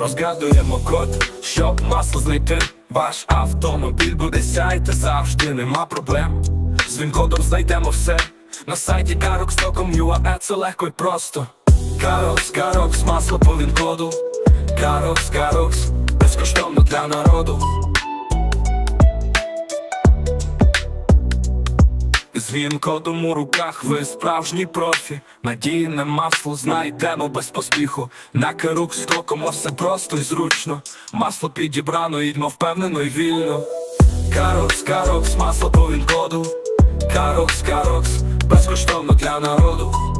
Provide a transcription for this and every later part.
Розгадуємо код, щоб масло знайти. Ваш автомобіль буде сяйти завжди, нема проблем. З він-кодом знайдемо все. На сайті carox.com.ua це легко і просто. Карокс, карокс, масло по вінкоду Карокс, карокс, безкоштовно для народу. З він-кодом у руках ви справжній профі. Надійне масло знайдемо без поспіху. На керук а все просто і зручно. Масло підібрано, їдьмо впевнено і вільно. Карокс, Карокс, масло по він-коду. Карокс, Карокс, безкоштовно для народу.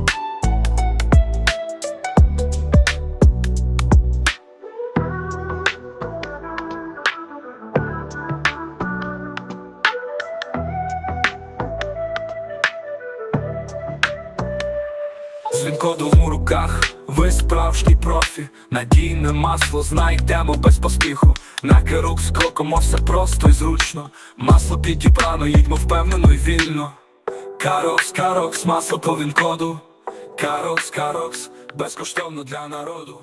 З він-кодом у руках, ви справжній профі. Надійне масло знайдемо без поспіху. На керук скокомо все просто і зручно. Масло підібрано, їдьмо впевнено і вільно. Карокс, Карокс, масло по він-коду. Карокс, Карокс, безкоштовно для народу.